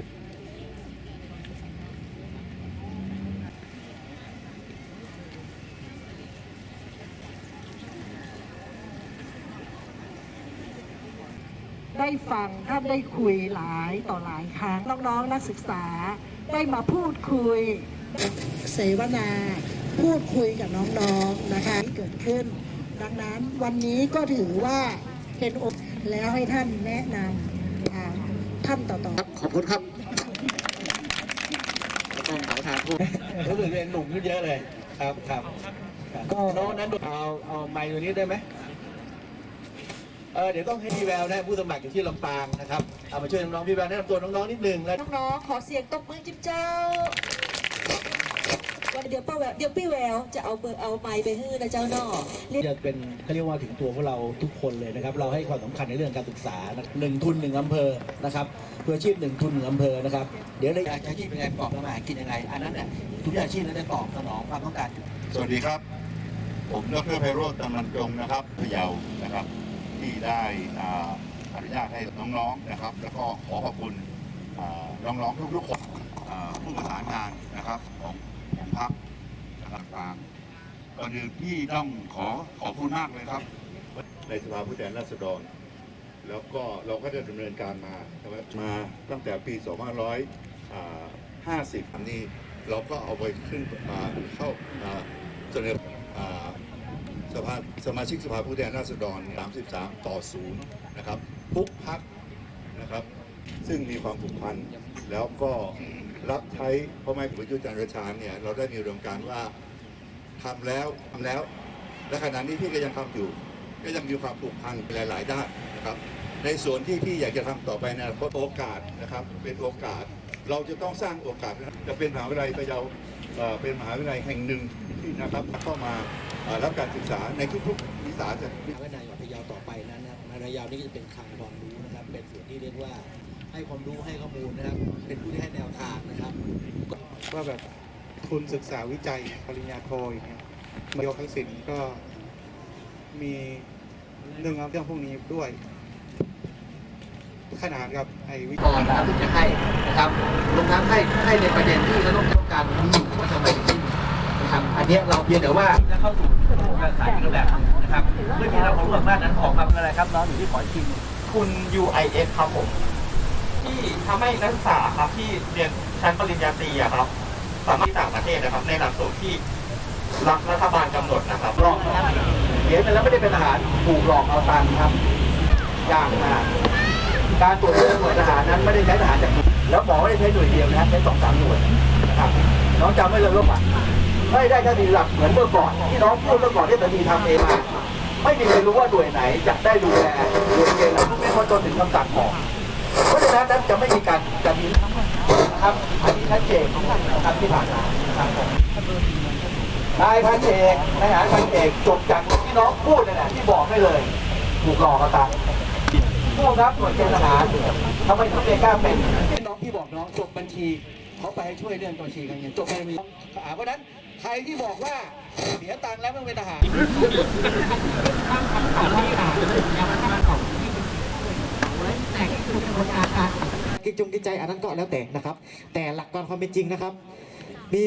นะได้ฟังท่านได้คุยหลายต่อหลายครั้งน้องๆนักศึกษาได้มาพูดคุย เสวนาพูดคุยกับน้องๆนะคะที่เกิดขึ้น ดังนั้นวันนี้ก็ถือว่าเป็นโอกาสแล้วให้ท่านแนะนำอ่า ท่านต่อๆขอบคุณครับต้องขอทานพูดรู้สึกเป็นหนุ่มขึ้นเยอะเลย ครับครับก็น้องนั้นเอาเอาไมค์ตัวนี้ได้ไหมเออเดี๋ยวต้องให้พี่แววนะผู้สมัครอยู่ที่ลำปางนะครับ เอามาช่วยน้องๆพี่แววแนะนำตัวน้องๆนิดนึงแล้วน้องๆขอเสียงตบมือจิ้มเจ้าวัน เดี๋ยวป้าแววเดี๋ยวพี่แววจะเอาเบอร์เอาไมค์ไปฮื้อนะเจ้าเนอเรียกจะเป็นเขาเรียกว่าถึงตัวพวกเราทุกคนเลยนะครับ เราให้ความสำคัญในเรื่องการศึกษานะหนึ่งทุนหนึ่งอำเภอนะครับเพื่ออาชีพหนึ่งทุนหนึ่งอำเภอนะครับ เดี๋ยวเลยอาชีพเป็นไงประกอบอาหารกินยังไง อันนั้นเนี่ยทุกอาชีพนั้นจะตอบสนองความต้องการ สวัสดีครับ ผมดรไพโรจน์ตำนันจงนะครับพะเยานะครับ ที่ได้อ่าอนุญาตให้น้องๆนะครับ แล้วก็ขอขอบคุณอ่าน้องๆทุกๆคนอ่าผู้ประสานงานนะครับของ ของพรรคต่างๆก่อนอื่นที่ต้องขอขอบคุณมากเลยครับ ในสภาผู้แทนราษฎร แล้วก็เราก็ได้ดำเนินการมามาตั้งแต่ปี 2550อันนี้เราก็เอาไปขึ้นมาเข้าเสนอสภาสมาชิกสภาผู้แทนราษฎร 33 ต่อ 0 นะครับทุกพักนะครับ ซึ่งมีความผูกพันแล้วก็ รับใช้พ่อแม่ของประยุทธ์จันทร์โอชานเนี่ยเราได้มีอุดมการว่าทำแล้วทำแล้ว และขณะนี้พี่ก็ยังทำอยู่ ก็ยังมีความผูกพันหลาย ๆ ด้านนะครับ ในส่วนที่พี่อยากจะทำต่อไปในอนาคตโอกาสนะครับ เป็นโอกาส เราจะต้องสร้างโอกาสนะจะเป็นมหาวิทยาลัยพะเยาเอ่อเป็นมหาวิทยาลัยแห่งหนึ่งที่นะครับเข้ามารับการศึกษาในทุกๆวิสาหกิจมหาวิทยาลัยพะเยาต่อไปนั้นนะครับมหาวิทยาลัยนี่ก็จะเป็นคลังความรู้นะครับ เป็นส่วนที่เรียกว่า ให้ความรู้ให้ข้อมูลนะครับ เป็นผู้ที่ให้แนวทางนะครับว่าแบบทุนศึกษาวิจัยปริญญาโทอย่างเงี้ยมายกทักษิณก็มีเรื่องเรื่องพวกนี้ด้วย ขนาดกับไอ้วิก่อนนะครับที่จะให้นะครับรวมทั้งให้ให้ในประเด็นที่เราต้องการมีอยู่ว่าทำไมถึงนะครับอันนี้เราเพียงแต่ว่าจะเข้าสู่การขายรูปแบบนะครับเมื่อกี้เราของร่วมบ้านนั้นออกมาเป็นอะไรครับน้องอยู่ที่ขอชิมคุณ UIS ครับผม ที่ทำให้นักศึกษาครับที่เรียนชั้นปริญญาตรีอะครับสามารถที่ต่างประเทศนะครับ ในหลักสูตรที่รัฐรัฐบาลกำหนดนะครับหลอกนะครับเขียนไปแล้วไม่ได้เป็นทหารถูกหลอกเอาตังค์ครับ อยากมากการตรวจเลือดหน่วยทหารนั้นไม่ได้ใช้ทหารจากแล้วหมอไม่ได้ใช้หน่วยเดียวนะครับใช้สองสามหน่วยนะครับน้องจำไว้เลยว่าไม่ได้คดีหลักเหมือนเมื่อก่อนที่น้องพูดเมื่อก่อนที่ตนีทำเองมาไม่มีใครรู้ว่าหน่วยไหนจะได้ดูแลหน่วยเกณฑ์แล้วไม่พอจนถึงคำสั่งของ เพราะฉะนั้นนั้นจะไม่มีการจะมีนะครับอันนี้ชัดเจนนะครับที่ผ่านมาครับผมนายพันเอกนายหารพันเอกจบจากที่น้องพูดนั่นแหละที่บอกให้เลยถูกหลอกเอาตังค์ผู้รับหน่วยเกณฑ์ทหารทำไมถึงไม่กล้าเป็นน้องพี่บอกน้องจบบัญชีเขาไปช่วยเรื่องบัญชีการเงินจบบัญชีเพราะฉะนั้นใครที่บอกว่าเสียตังค์แล้วไม่เป็นทหาร กิจ จงกิจใจอันนั้นก็แล้วแต่นะครับ แต่หลักการความเป็นจริงนะครับ มี